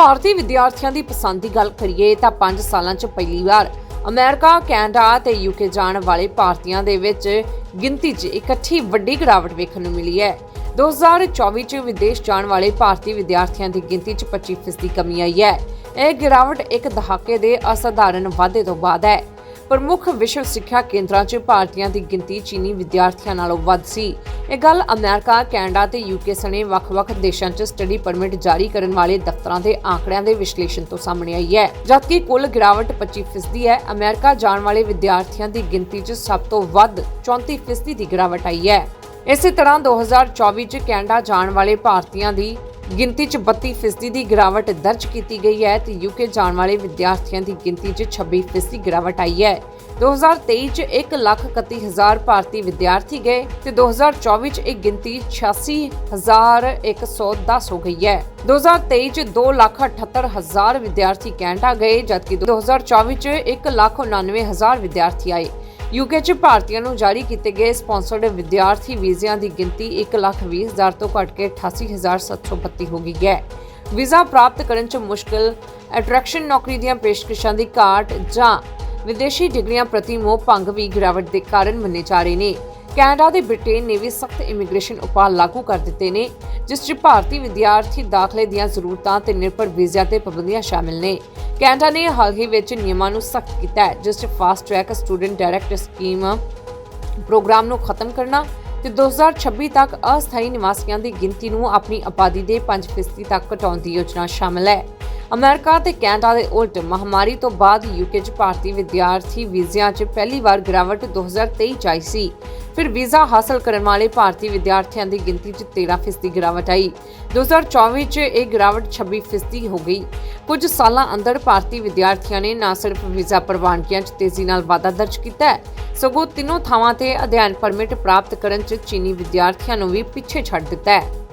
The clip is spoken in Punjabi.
ਭਾਰਤੀ ਵਿਦਿਆਰਥੀਆਂ ਦੀ ਪਸੰਦ ਦੀ ਗੱਲ ਕਰੀਏ ਤਾਂ 5 ਸਾਲਾਂ 'ਚ ਪਹਿਲੀ ਵਾਰ ਅਮਰੀਕਾ, ਕੈਨੇਡਾ ਤੇ ਯੂਕੇ ਜਾਣ ਵਾਲੇ ਭਾਰਤੀਆਂ ਦੇ ਵਿੱਚ ਗਿਣਤੀ 'ਚ ਇਕੱਠੀ ਵੱਡੀ ਗਿਰਾਵਟ ਵੇਖਣ ਨੂੰ ਮਿਲੀ ਹੈ। 2024 ਚ ਵਿਦੇਸ਼ ਜਾਣ ਵਾਲੇ ਭਾਰਤੀ ਵਿਦਿਆਰਥੀਆਂ ਦੀ ਗਿਣਤੀ 'ਚ 25% ਦੀ ਕਮੀ ਆਈ ਹੈ। ਇਹ ਗਿਰਾਵਟ ਇੱਕ ਦਹਾਕੇ ਦੇ ਅਸਾਧਾਰਨ ਵਾਧੇ ਤੋਂ ਬਾਅਦ ਹੈ। ਪ੍ਰਮੁੱਖ ਵਿਸ਼ਵ ਸਿੱਖਿਆ ਕੇਂਦਰਾਂ 'ਚ ਭਾਰਤੀਆਂ ਦੀ ਗਿਣਤੀ ਚੀਨੀ ਵਿਦਿਆਰਥੀਆਂ ਨਾਲੋਂ ਵੱਧ ਸੀ। ਇਹ ਗੱਲ ਅਮਰੀਕਾ, ਕੈਨੇਡਾ ਤੇ ਯੂਕੇ ਸਣੇ ਵੱਖ-ਵੱਖ ਦੇਸ਼ਾਂ 'ਚ ਸਟੱਡੀ ਪਰਮਿਟ ਜਾਰੀ ਕਰਨ ਵਾਲੇ ਦਫ਼ਤਰਾਂ ਦੇ ਆંકੜਿਆਂ ਦੇ ਵਿਸ਼ਲੇਸ਼ਣ ਤੋਂ ਸਾਹਮਣੇ ਆਈ ਹੈ। ਜਦਕਿ ਕੁੱਲ ਗਿਰਾਵਟ 25% ਹੈ ਅਮਰੀਕਾ ਜਾਣ ਵਾਲੇ ਵਿਦਿਆਰਥੀਆਂ ਦੀ ਗਿਣਤੀ 'ਚ ਸਭ ਤੋਂ ਵੱਧ 34% ਦੀ ਗਿਰਾਵਟ ਆਈ ਹੈ। ਇਸੇ ਤਰ੍ਹਾਂ 2024 ਚ ਕੈਨੇਡਾ ਜਾਣ ਵਾਲੇ ਭਾਰਤੀਆਂ ਦੀ ਗਿਣਤੀ ਚ 32% ਦੀ ਗਿਰਾਵਟ ਦਰਜ ਕੀਤੀ ਗਈ ਹੈ ਤੇ ਯੂਕੇ ਜਾਣ ਵਾਲੇ ਵਿਦਿਆਰਥੀਆਂ ਦੀ ਗਿਣਤੀ ਚ 26% ਦੀ ਗਿਰਾਵਟ ਆਈ ਹੈ। 2023 ਚ 131000 ਭਾਰਤੀ ਵਿਦਿਆਰਥੀ ਗਏ ਤੇ 2024 ਚ ਇਹ ਗਿਣਤੀ 86110 ਹੋ ਗਈ ਹੈ। 2023 ਚ 278000 ਵਿਦਿਆਰਥੀ ਕੈਨੇਡਾ ਗਏ, ਜਦਕਿ 2024 ਚ 199000 ਵਿਦਿਆਰਥੀ ਆਏ। ਯੂਕੇ 'ਚ ਭਾਰਤੀਆਂ ਨੂੰ ਜਾਰੀ ਕੀਤੇ ਗਏ ਸਪਾਂਸਰਡ ਵਿਦਿਆਰਥੀ ਵੀਜ਼ਿਆਂ ਦੀ ਗਿਣਤੀ 1,20,000 ਤੋਂ ਘਟ ਕੇ 88,732 ਹੋ ਗਈ ਹੈ। ਵੀਜ਼ਾ ਪ੍ਰਾਪਤ ਕਰਨ 'ਚ ਮੁਸ਼ਕਲ ਅਟਰੈਕਸ਼ਨ ਨੌਕਰੀ ਦੀਆਂ ਪੇਸ਼ਕਸ਼ਾਂ ਦੀ ਘਾਟ ਜਾਂ ਵਿਦੇਸ਼ੀ ਡਿਗਰੀਆਂ ਪ੍ਰਤੀ ਮੋਹ ਭੰਗ ਵੀ ਗਿਰਾਵਟ ਦੇ ਕਾਰਨ ਮੰਨੇ ਜਾ ਰਹੇ ਨੇ। ਕੈਨੇਡਾ ਤੇ ਬ੍ਰਿਟੇਨ ਨੇ ਵੀ ਸਖਤ ਇਮੀਗ੍ਰੇਸ਼ਨ ਉਪਾਅ ਲਾਗੂ ਕਰ ਦਿੱਤੇ ਨੇ, ਜਿਸ 'ਚ ਭਾਰਤੀ ਵਿਦਿਆਰਥੀ ਦਾਖਲੇ ਦੀਆਂ ਜ਼ਰੂਰਤਾਂ ਤੇ ਨਿਰਭਰ ਵੀਜ਼ਿਆਂ ਤੇ ਪਾਬੰਦੀਆਂ ਸ਼ਾਮਿਲ ਨੇ। ਕੈਨੇਡਾ ਨੇ ਹਾਲ ਹੀ ਵਿੱਚ ਨਿਯਮਾਂ ਨੂੰ ਸਖਤ ਕੀਤਾ ਹੈ, ਜਿਸ 'ਚ fast track student direct scheme programme ਨੂੰ ਖਤਮ ਕਰਨਾ ਤੇ 2026 ਤੱਕ ਅਸਥਾਈ ਨਿਵਾਸੀਆਂ ਦੀ ਗਿਣਤੀ ਨੂੰ ਆਪਣੀ ਆਬਾਦੀ ਦੇ 5% ਤੱਕ ਘਟਾਉਣ ਦੀ ਯੋਜਨਾ ਸ਼ਾਮਲ ਹੈ। ਅਮਰੀਕਾ ਤੇ ਕੈਨੇਡਾ ਦੇ ਉਲਟ ਮਹਾਮਾਰੀ ਤੋਂ ਬਾਅਦ ਯੂਕੇ 'ਚ ਭਾਰਤੀ ਵਿਦਿਆਰਥੀ ਵੀਜ਼ਿਆਂ 'ਚ ਪਹਿਲੀ ਵਾਰ ਗਿਰਾਵਟ 2023 'ਚ ਆਈ ਸੀ। ਫਿਰ ਵੀਜ਼ਾ ਹਾਸਲ ਕਰਨ ਵਾਲੇ ਭਾਰਤੀ ਵਿਦਿਆਰਥੀਆਂ ਦੀ ਗਿਣਤੀ 'ਚ 13% ਗਿਰਾਵਟ ਆਈ। 2024 'ਚ ਇਹ ਗਿਰਾਵਟ 26% ਹੋ ਗਈ। ਕੁਝ ਸਾਲਾਂ ਅੰਦਰ ਭਾਰਤੀ ਵਿਦਿਆਰਥੀਆਂ ਨੇ ਨਾ ਸਿਰਫ ਵੀਜ਼ਾ ਪ੍ਰਵਾਨਗੀਆਂ 'ਚ ਤੇਜ਼ੀ ਨਾਲ ਵਾਧਾ ਦਰਜ ਕੀਤਾ ਸਗੋਂ ਤਿੰਨੋਂ ਥਾਵਾਂ ਤੇ ਅਧਿਐਨ ਪਰਮਿਟ ਪ੍ਰਾਪਤ ਕਰਨ 'ਚ ਚੀਨੀ ਵਿਦਿਆਰਥੀਆਂ ਨੂੰ ਵੀ ਪਿੱਛੇ ਛੱਡ ਦਿੱਤਾ ਹੈ।